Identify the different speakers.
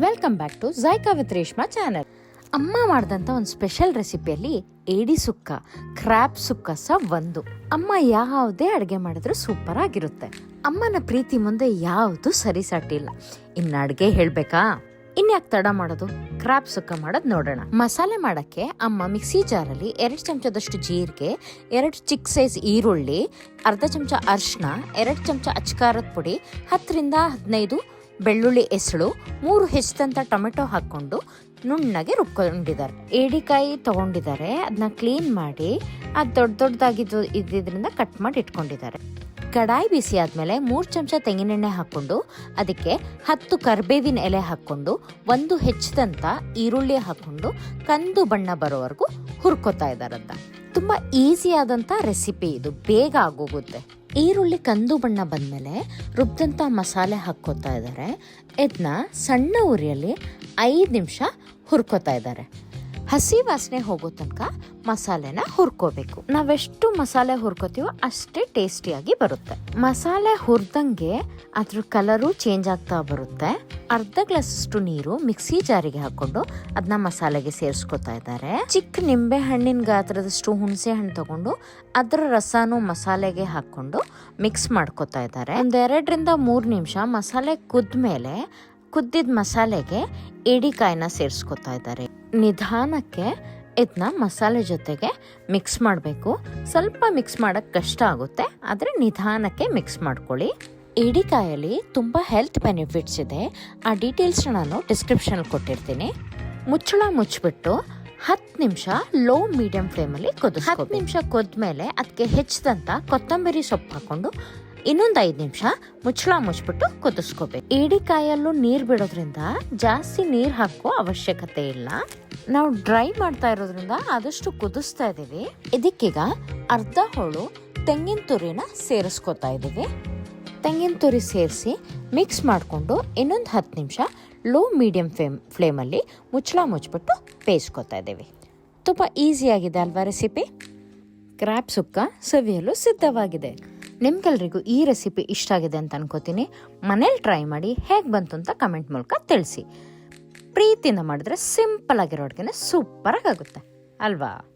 Speaker 1: Welcome back to Jaika with Reshma channel ಅಮ್ಮ ಮಾಡಿದಂಥ ಒಂದು ಸ್ಪೆಷಲ್ ರೆಸಿಪಿಯಲ್ಲಿ ಏಡಿ ಸುಕ್ಕ ಕ್ರಾಪ್ ಸುಕ್ಕ ಸಹ ಒಂದು. ಅಮ್ಮ ಯಾವುದೇ ಅಡುಗೆ ಮಾಡಿದ್ರು ಸೂಪರ್ ಆಗಿರುತ್ತೆ. ಅಮ್ಮನ ಪ್ರೀತಿ ಮುಂದೆ ಯಾವುದು ಸರಿಸಾಟಿಲ್ಲ ಇನ್ನು ಅಡುಗೆ ಹೇಳಬೇಕಾ? ಇನ್ಯಾಕೆ ತಡ ಮಾಡೋದು? ಕ್ರಾಪ್ ಸುಕ್ಕ ಮಾಡೋದು ನೋಡೋಣ. ಮಸಾಲೆ ಮಾಡಕ್ಕೆ ಅಮ್ಮ ಮಿಕ್ಸಿ ಜಾರಲ್ಲಿ ಎರಡು ಚಮಚದಷ್ಟು ಜೀರಿಗೆ, ಎರಡು ಚಿಕ್ಕ ಸೈಜ್ ಈರುಳ್ಳಿ, ಅರ್ಧ ಚಮಚ ಅರಿಶಿನ, ಎರಡು ಚಮಚ ಅಚ್ಕಾರದ ಪುಡಿ, ಹತ್ತರಿಂದ ಹದಿನೈದು ಬೆಳ್ಳುಳ್ಳಿ ಎಸಳು ಮೂರು ಹೆಚ್ಚಿದಂಥ ಟೊಮೆಟೊ ಹಾಕ್ಕೊಂಡು ನುಣ್ಣಗೆ ರುಬ್ಕೊಂಡಿದ್ದಾರೆ. ಏಡಿಕಾಯಿ ತಗೊಂಡಿದ್ದಾರೆ ಅದನ್ನ ಕ್ಲೀನ್ ಮಾಡಿ ಅದು ದೊಡ್ಡ ದೊಡ್ಡದಾಗಿದ್ದು ಇದ್ದಿದ್ರಿಂದ ಕಟ್ ಮಾಡಿ ಇಟ್ಕೊಂಡಿದ್ದಾರೆ. ಕಡಾಯಿ ಬಿಸಿ ಆದಮೇಲೆ ಮೂರು ಚಮಚ ತೆಂಗಿನೆಣ್ಣೆ ಹಾಕ್ಕೊಂಡು ಅದಕ್ಕೆ ಹತ್ತು ಕರ್ಬೇವಿನ ಎಲೆ ಹಾಕ್ಕೊಂಡು ಒಂದು ಹೆಚ್ಚಿದಂಥ ಈರುಳ್ಳಿ ಹಾಕ್ಕೊಂಡು ಕಂದು ಬಣ್ಣ ಬರೋವರೆಗೂ ಹುರ್ಕೋತಾ ಇದ್ದಾರಂತ. ತುಂಬ ಈಸಿ ಆದಂಥ ರೆಸಿಪಿ ಇದು, ಬೇಗ ಆಗೋಗುತ್ತೆ. ಈರುಳ್ಳಿ ಕಂದು ಬಣ್ಣ ಬಂದಮೇಲೆ ರುಬ್ಬಿದಂಥ ಮಸಾಲೆ ಹಾಕ್ಕೋತಾ ಇದ್ದಾರೆ. ಇದನ್ನ ಸಣ್ಣ ಉರಿಯಲ್ಲಿ ಐದು ನಿಮಿಷ ಹುರ್ಕೋತಾ ಇದ್ದಾರೆ. ಹಸಿ ವಾಸನೆ ಹೋಗೋ ತನಕ ಮಸಾಲೆನ ಹುರ್ಕೋಬೇಕು. ನಾವೆಷ್ಟು ಮಸಾಲೆ ಹುರ್ಕೋತೀವೋ ಅಷ್ಟೇ ಟೇಸ್ಟಿಯಾಗಿ ಬರುತ್ತೆ. ಮಸಾಲೆ ಹುರ್ದಂಗೆ ಅದ್ರ ಕಲರು ಚೇಂಜ್ ಆಗ್ತಾ ಬರುತ್ತೆ. ಅರ್ಧ ಗ್ಲಾಸಷ್ಟು ನೀರು ಮಿಕ್ಸಿ ಜಾರಿಗೆ ಹಾಕೊಂಡು ಅದನ್ನ ಮಸಾಲೆಗೆ ಸೇರಿಸ್ಕೊತಾ ಇದ್ದಾರೆ. ಚಿಕ್ಕ ನಿಂಬೆ ಹಣ್ಣಿನ ಗಾತ್ರದಷ್ಟು ಹುಣಸೆ ಹಣ್ಣು ತಗೊಂಡು ಅದರ ರಸಾನು ಮಸಾಲೆಗೆ ಹಾಕೊಂಡು ಮಿಕ್ಸ್ ಮಾಡ್ಕೊತಾ ಇದ್ದಾರೆ. ಒಂದೆರಡರಿಂದ ಮೂರು ನಿಮಿಷ ಮಸಾಲೆ ಕುದ್ಮೇಲೆ ಕುದ್ದಿದ ಮಸಾಲೆಗೆ ಏಡಿಕಾಯಿನ ಸೇರಿಸ್ಕೊತಾ ಇದ್ದಾರೆ. ನಿಧಾನಕ್ಕೆ ಇದನ್ನ ಮಸಾಲೆ ಜೊತೆಗೆ ಮಿಕ್ಸ್ ಮಾಡಬೇಕು. ಸ್ವಲ್ಪ ಮಿಕ್ಸ್ ಮಾಡೋಕ್ಕೆ ಕಷ್ಟ ಆಗುತ್ತೆ, ಆದರೆ ನಿಧಾನಕ್ಕೆ ಮಿಕ್ಸ್ ಮಾಡ್ಕೊಳ್ಳಿ. ಏಡಿಕಾಯಲ್ಲಿ ತುಂಬ ಹೆಲ್ತ್ ಬೆನಿಫಿಟ್ಸ್ ಇದೆ. ಆ ಡೀಟೇಲ್ಸ್ನ ನಾನು ಡಿಸ್ಕ್ರಿಪ್ಷನಲ್ಲಿ ಕೊಟ್ಟಿರ್ತೀನಿ. ಮುಚ್ಚಳ ಮುಚ್ಚಿಬಿಟ್ಟು ಹತ್ತು ನಿಮಿಷ ಲೋ ಮೀಡಿಯಂ ಫ್ಲೇಮಲ್ಲಿ ಕೊದ್ದು ಹತ್ತು ನಿಮಿಷ ಕುದ್ಮೇಲೆ ಅದಕ್ಕೆ ಹೆಚ್ಚಿದಂಥ ಕೊತ್ತಂಬರಿ ಸೊಪ್ಪು ಹಾಕೊಂಡು ಇನ್ನೊಂದು ಐದು ನಿಮಿಷ ಮುಚ್ಚಳ ಮುಚ್ಚಿಬಿಟ್ಟು ಕುದಿಸ್ಕೋಬೇಕು. ಏಡಿಕಾಯಲ್ಲೂ ನೀರು ಬಿಡೋದ್ರಿಂದ ಜಾಸ್ತಿ ನೀರು ಹಾಕೋ ಅವಶ್ಯಕತೆ ಇಲ್ಲ. ನಾವು ಡ್ರೈ ಮಾಡ್ತಾ ಇರೋದ್ರಿಂದ ಆದಷ್ಟು ಕುದಿಸ್ತಾ ಇದ್ದೀವಿ. ಇದಕ್ಕೀಗ ಅರ್ಧ ಹೋಳು ತೆಂಗಿನ ತುರಿನ ಸೇರಿಸ್ಕೊತಾ ಇದ್ದೀವಿ. ತೆಂಗಿನ ತುರಿ ಸೇರಿಸಿ ಮಿಕ್ಸ್ ಮಾಡಿಕೊಂಡು ಇನ್ನೊಂದು ಹತ್ತು ನಿಮಿಷ ಲೋ ಮೀಡಿಯಂ ಫ್ಲೇಮ್, ಫ್ಲೇಮಲ್ಲಿ ಮುಚ್ಚಳ ಮುಚ್ಚಿಬಿಟ್ಟು ಬೇಯಿಸ್ಕೊತಾ ಇದ್ದೀವಿ. ತುಂಬ ಈಸಿಯಾಗಿದೆ ಅಲ್ವಾ ರೆಸಿಪಿ? ಕ್ರ್ಯಾಪ್ ಸುಕ್ಕ ಸವಿಯಲು ಸಿದ್ಧವಾಗಿದೆ. ನಿಮ್ಗೆಲ್ರಿಗೂ ಈ ರೆಸಿಪಿ ಇಷ್ಟ ಆಗಿದೆ ಅಂತ ಅನ್ಕೋತೀನಿ. ಮನೇಲಿ ಟ್ರೈ ಮಾಡಿ ಹೇಗೆ ಬಂತು ಅಂತ ಕಮೆಂಟ್ ಮೂಲಕ ತಿಳಿಸಿ. ಪ್ರೀತಿಯಿಂದ ಮಾಡಿದ್ರೆ ಸಿಂಪಲ್ ಆಗಿರೋ ಅಡುಗೆನೇ ಸೂಪರಾಗಿ ಆಗುತ್ತೆ. ಅಲ್ವಾ?